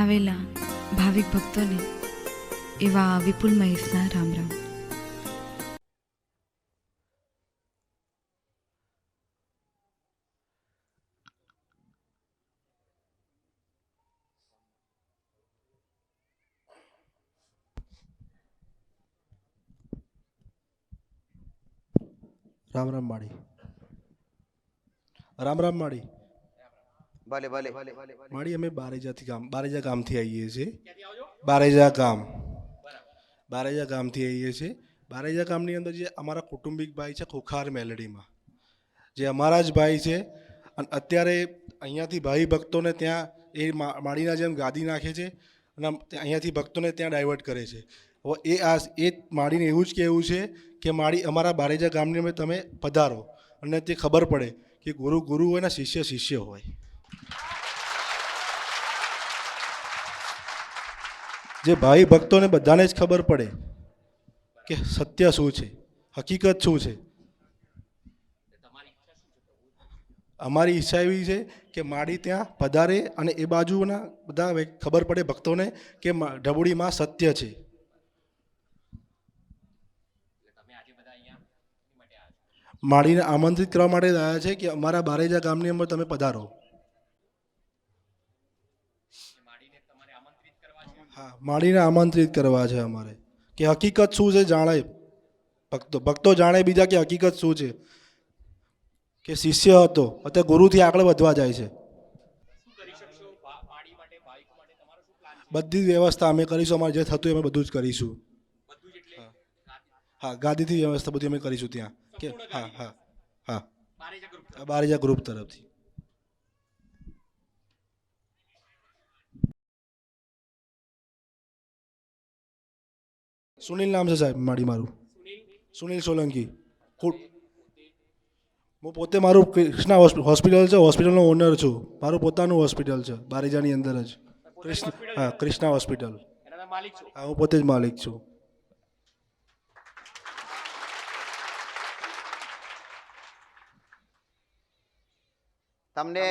આવેલા ભાવિક ભક્તોને એવા વિપુલ મહેશના રામ રામ. રામ રામ માળી. રામ રામ માળી. ભલે ભલે. માળી અમે બારેજાથી ગામ બારેજા ગામથી આવીએ છીએ. બારેજા ગામ. બારેજા ગામથી આવીએ છીએ. બારેજા ગામની અંદર જે અમારા કુટુંબિક ભાઈ છે ખોખાર મેલડીમાં. જે અમારા જ ભાઈ છે અને અત્યારે અહીંયાથી ભાઈ ભક્તોને ત્યાં એ મા- માળીના જેમ ગાદી નાખે છે અને અહીંયાથી ભક્તોને ત્યાં ડાયવર્ટ કરે છે. હવે એ આ એ માળીને એવું જ કહેવું છે કે માળી અમારા બારેજા ગામની અંદર તમે પધારો. અને તે ખબર પડે કે ગુરુ ગુરુ હોય ને શિષ્ય શિષ્ય હોય. જે ભાઈ ભક્તોને બધાને જ ખબર પડે કે સત્ય શું છે, હકીકત શું છે. અમારી ઈચ્છા એવી છે કે માડી ત્યાં પધારે અને એ બાજુના બધા ખબર પડે ભક્તોને કે ઢબુડીમાં સત્ય છે. માડીને આમંત્રિત કરવા માટે આવ્યા છે કે અમારા બારેજા ગામની અંદર તમે પધારો. હા આમંત્રિત કરવા છે અમારે કે હકીકત શું છે જાણે. ભક્તો ભક્તો જાણે બીજા કે હકીકત શું છે? કે શિષ્ય હતો, અત્યારે ગુરુથી આગળ વધવા જાય છે. બધી વ્યવસ્થા અમે કરીશું, અમારે જે થતું અમે બધું જ કરીશું. હા, ગાદીથી વ્યવસ્થા બધી અમે કરીશું ત્યાં. કે, હા હા હા. બારેજા ગ્રુપ તરફથી. સુનિલ નામ છે સાહેબ મારી મારું. સુનિલ સોલંકી. હું પોતે મારું કૃષ્ણા હોસ્પિટલ છે હોસ્પિટલનો ઓનર છું. મારું પોતાનું હોસ્પિટલ છે બારેજાની અંદર જ. કૃષ્ણ હા કૃષ્ણા હોસ્પિટલ. હા હું પોતે જ માલિક છું. તમને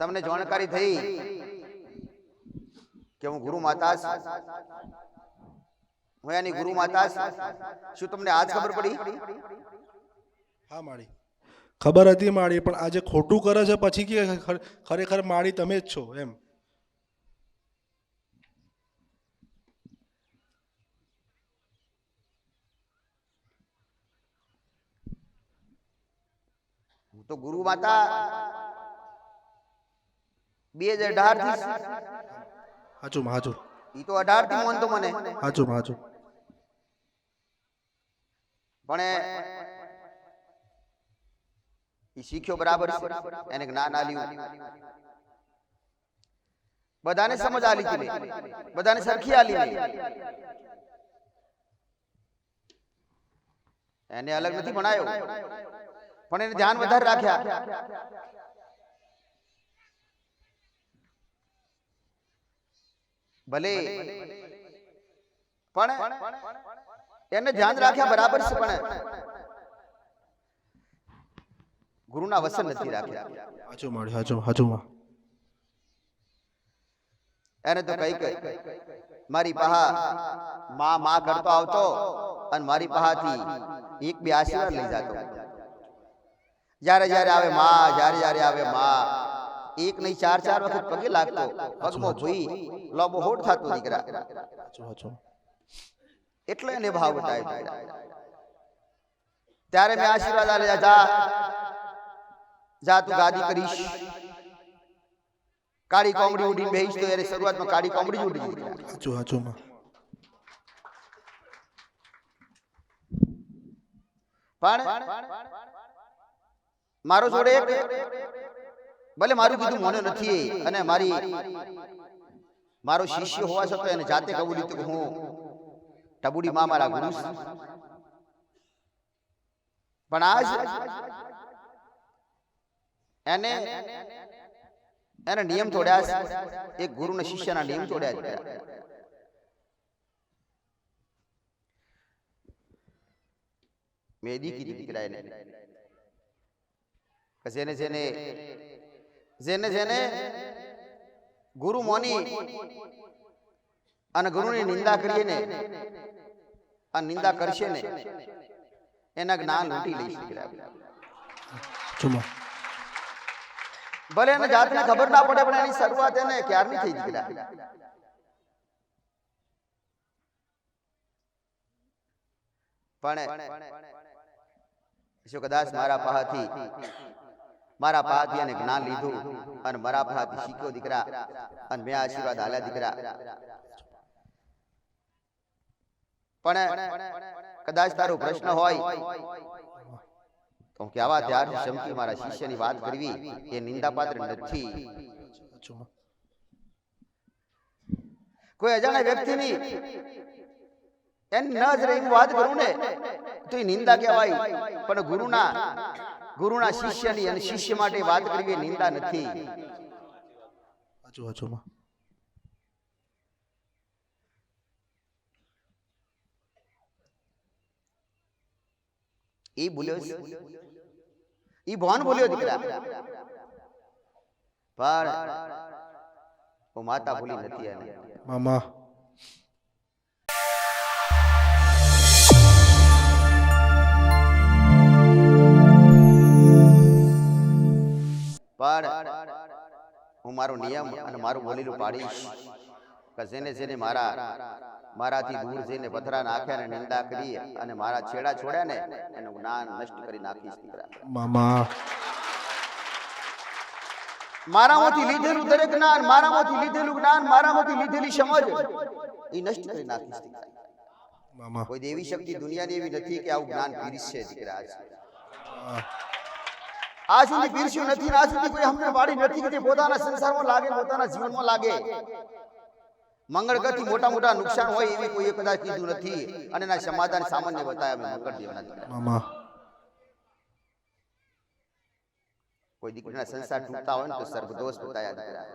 તમને જાણકારી થઈ? કે હું ગુરુ માતા હું એની ગુરુ માતા શું તમને આજ ખબર પડી? હા માળી. ખબર હતી માળી પણ આજે ખોટું કરે છે પછી કે ખરેખર માળી તમે જ છો એમ. હું તો ગુરુ માતા. બે હજાર અઢાર હાચું માં હાચું. ઈ તો અઢારથી મોન તો મને. હાચું માં હાચું. પણ ઈ શીખ્યો બરાબર એને જ્ઞાન આલ્યું. બધાને સમજ આલી હતી. બધાને સરખી આલી. એને અલગ નથી ભણાયો. પણ એને ધ્યાન વધારે રાખ્યા. ભલે. પણ એને ધ્યાન રાખ્યા બરાબર છે પણ. ગુરુના વસન નથી રાખ્યા. હાચું માળી હાચું હાચું એને તો કઈ કઈ મારી પહા મા મા કરતો આવતો અને મારી પહાથી એક બે આશીર્વાદ લઈ જતો. જ્યારે જ્યારે આવે મા જ્યારે જ્યારે આવે માં. એક નહીં ચાર ચાર વખત પગે લાગતો પગમાં ભૂઈ લોબો હોડ થતો દીકરા હાચું હાચું એટલે એને ભાવ બતાવ્યો ત્યારે મેં આશીર્વાદ આલે જા જા તું ગાદી કરીશ કાળી કોમડી ઉડીને બેહીશ તો એને શરૂઆતમાં કાળી કોમડી જ ઉડી ગઈ હાચું હાચું માં પણ મારો જોડે એક ભલે મારું કીધું મને નથી અને મારી મારો શિષ્ય હોવા છતાં એને જાતે કબૂલી કે હું ટબુડી માં મારા ગુરુ પણ આજ એને એને નિયમ તોડ્યા છે. એક ગુરુના શિષ્યના નિયમ તોડ્યા છે. મેં એદી કીધી દીકરા એને જેને જેને જેને જેને ગુરુ મોની અને ગુરુની નિંદા કરીએ ને આ નિંદા કરશે ને એના જ્ઞાન લૂંટી લઈશ. ભલે એને જાતને ખબર ના પડે પણ એની શરૂઆત એને ક્યારની થઈ દીકરા પણ જો કદાચ મારા પાસેથી મારા પાથી અને જ્ઞાન લીધું અને મારા પાથી શીખ્યો દીકરા અને મેં આશીર્વાદ આલ્યા દીકરા. પણ કદાચ તારો પ્રશ્ન હોય તો કે આવા ત્યાર ચમકી મારા શિષ્યની વાત કરવી એ નિંદાપાત્ર નથી. કોઈ અજાણ્યા વ્યક્તિની એની ન જ રહી હું વાત કરું ને તો એ નિંદા કહેવાય, પણ ગુરુના ગુરુના શિષ્યની અને શિષ્ય માટે વાત કરવી નિંદા નથી. વાંચો વાંચોમાં એ બોલ્યો ઈ ભવાન બોલ્યો દીકરા? પણ માતા ભૂલી નથી મામા. પણ હું મારો નિયમ અને મારું બોલેલું પાડીશ કે જેને જેને મારા મારાથી દૂર જઈને પથરા નાખ્યા અને નિંદા કરી અને મારા છેડા છોડ્યા ને એનું જ્ઞાન નષ્ટ કરી નાખીશ દીકરા. મામા. મારામાંથી લીધેલું દરેક જ્ઞાન મારામાંથી લીધેલું જ્ઞાન મારામાંથી લીધેલી સમજ એ નષ્ટ કરી નાખીશ દીકરા. મામા. કોઈ દેવી શક્તિ દુનિયાની એવી નથી કે આવું જ્ઞાન પીરસશે દીકરા આજ. આ સુધી પીરસ્યું નથી ને આ સુધી કોઈ હમને વાળી નથી કે પોતાના સંસારમાં લાગે પોતાના જીવનમાં લાગે. મંગળ ગતિ મોટા મોટા નુકસાન હોય એવી કોઈ કદાચ કીધું નથી અને એના સમાધાન સામાન્ય બતાવ્યા મંગળ દેવના દીકરા કોઈ દીકરીના સંસાર તૂટતા હોય ને તો સર્ગદોષ બતાવ્યા દીકરા.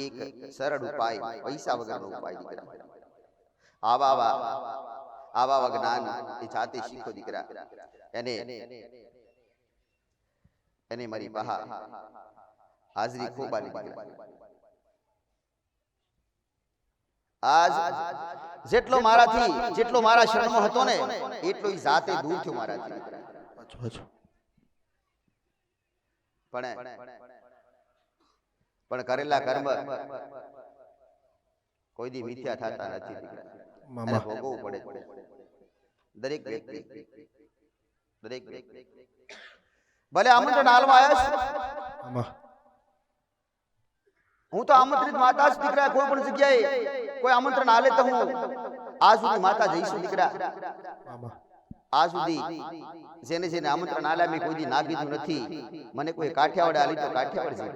એક સરળ ઉપાય પૈસા વગરનો ઉપાય દીકરા. આવા આવા આવા આવા જ્ઞાન એ જાતે શીખો દીકરા. એને એને મારી બહા હાજરી ખૂબ આલી આજ જેટલો મારાથી જેટલો મારા શરણમાં હતો ને એટલો ઈ જાતે દૂર થયો મારાથી. પણ પણ કરેલા કર્મ કોઈ દી મિથ્યા થતા નથી. ભોગવવું પડે. દરેક વ્યક્તિ. દરેક વ્યક્તિ. ભલે આમંત્રણ હાલમાં આવ્યા છે હું તો આમંત્રિત માતા જ દીકરા કોઈ પણ જગ્યાએ કોઈ આમંત્રણ હાલે તો હું આ સુધી માતા જઈશું દીકરા. આ સુધી જેને જેને આમંત્રણ આલ્યા મેં કોઈ દી ના કીધું નથી. મને કોઈ કાઠિયાવાડ આલી તો કાઠિયાવાડ જઈ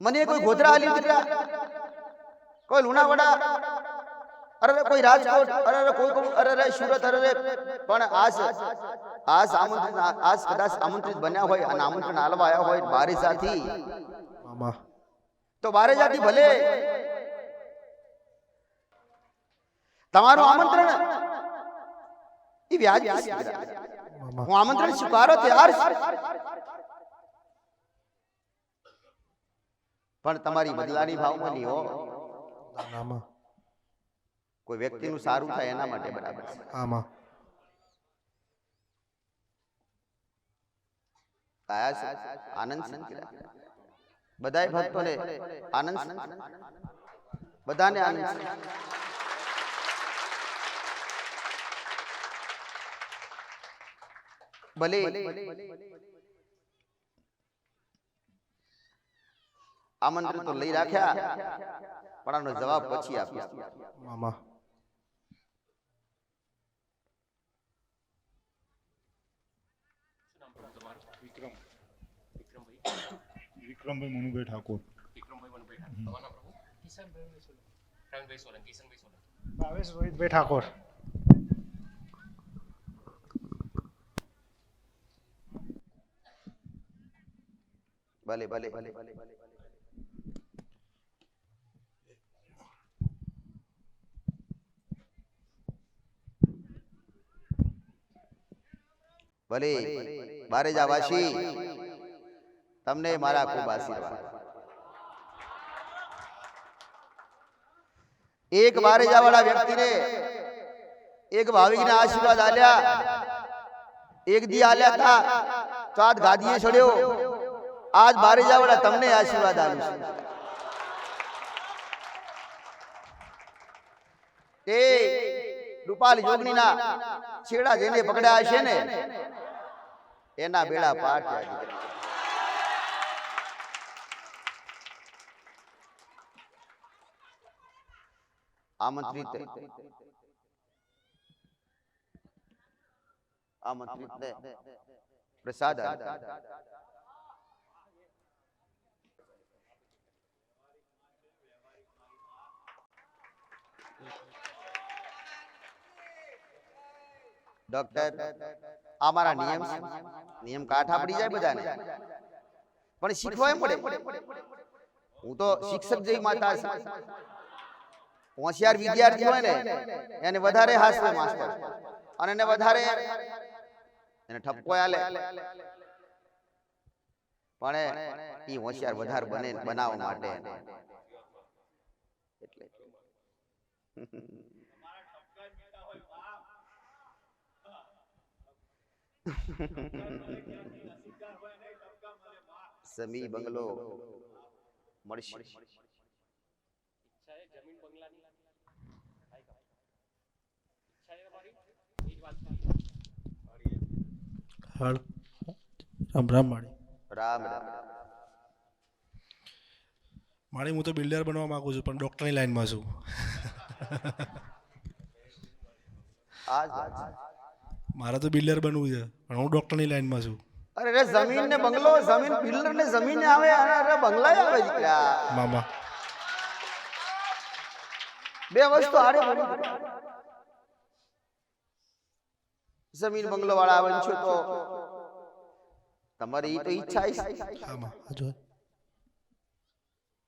મને કોઈ ગોધરા આલી દીકરા? કોઈ લુણાવાડા? અરે કોઈ રાજકોટ અરે કોઈ અરે સુરત અરે પણ આજ આજ આમંત્રિત આજ કદાચ આમંત્રિત બન્યા હોય અને આમંત્રણ આલવા આવ્યા હોય બારે સાથી તો બારે જાતી ભલે. તમારું આમંત્રણ? એ વ્યાજ હું આમંત્રણ સ્વીકારો તૈયાર પણ તમારી બદલાની ભાવમાં મામા. કોઈ વ્યક્તિનું સારું થાય એના માટે બરાબર. છે આમાં આનંદ છે બધાય ભક્તોને આનંદ બધાને આનંદ ભલે આમંત્રણ તો લઈ રાખ્યા પણ આનો જવાબ પછી આપીશ. મામા. વિક્રમભાઈ મનુભાઈ ઠાકોર. ભાવેશ રોહિતભાઈ ઠાકોર. ભલે ભલે ભલે ભલે ભલે બારેજા વાસી. તમને મારા ખૂબ આશીર્વાદ. એક બારે વાળા વ્યક્તિને એક ભાવિકને આશીર્વાદ આલ્યા. એક દી આલ્યા હતા તો આજ ગાદીએ ચડ્યો આજ બારે વાળા તમને આશીર્વાદ આલ્યું છે. એ રૂપાલ યોગનીના છેડા જેને પકડ્યા છે ને એના બેડા પાર આમંત્રિત. આમંત્રિત. પ્રસાદ ડોક્ટર આ મારા નિયમ નિયમ કાઠા પડી જાય બધાને. પણ શીખવા એમ પડે હું તો શિક્ષક જેવી માતા હોશિયાર વિદ્યાર્થી હોય ને એને વધારે હાસવે માસ્ટર. અને એને વધારે એને ઠપકો આલે. પણ એ હોશિયાર વધારે બને બનાવવા માટે. એટલે સમી બંગલો. મળશે. હાલ રામ રામ માળી. રામ રામ. માળી હું તો બિલ્ડર બનવા માંગુ છું પણ ડૉક્ટરની લાઈનમાં છું. મારે તો બિલ્ડર બનવું છે પણ હું ડૉક્ટરની લાઈનમાં છું. અરે રે જમીન ને બંગલો જમીન બિલ્ડર ને જમીન આવે અને અરે બંગલા આવે દીકરા મામા. બે વસ્તુ હારે. જમીન બંગલો વાળા છો તો તમારી તો ઈચ્છા છે.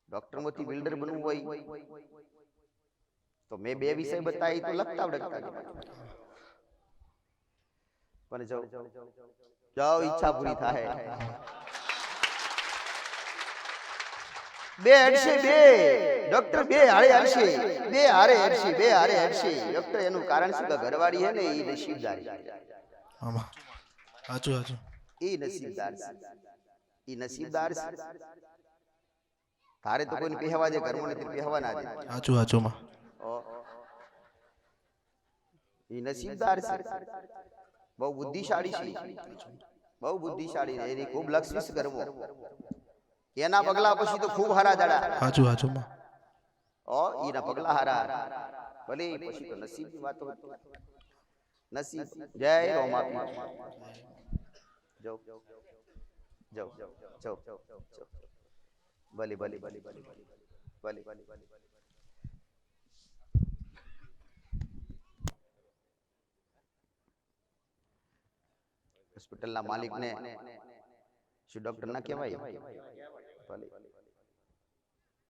ડોક્ટર મોતી બિલ્ડર બનવું હોય. તો મેં બે વિષય બતાવી તો લખતા વડકતા પણ જાઓ. જાઓ ઈચ્છા પૂરી થાય. બે હેડશે બે. ડોક્ટર બે હારે હારશે બે હારે હેડશે બે હારે હેડશે ડોક્ટર એનું કારણ શું? કે ઘરવાળી હે ને એ નસીબદાર આમાં. સાચું સાચું. એ નસીબદાર છે. એ નસીબદાર છે. તારે તો કોઈને પહેવા દે ઘરમાં નથી પહેવા ના દે સાચું સાચું માં. એ નસીબદાર છે. બહુ બુદ્ધિશાળી છે. બહુ બુદ્ધિશાળી એની ખૂબ લક્ષિસ કરવો એના પગલા પછી તો ખૂબ હારા દાડા સાચું સાચું માં ઓ એના પગલા હારા. ભલે પછી તો નસીબની વાતો નસીબ. જય રોમાપી જો જો જો જો ભલે ભલે ભલે ભલે ભલે ભલે ભલે. હોસ્પિટલના માલિકને શું ડોક્ટર ના કહેવાય? ભલે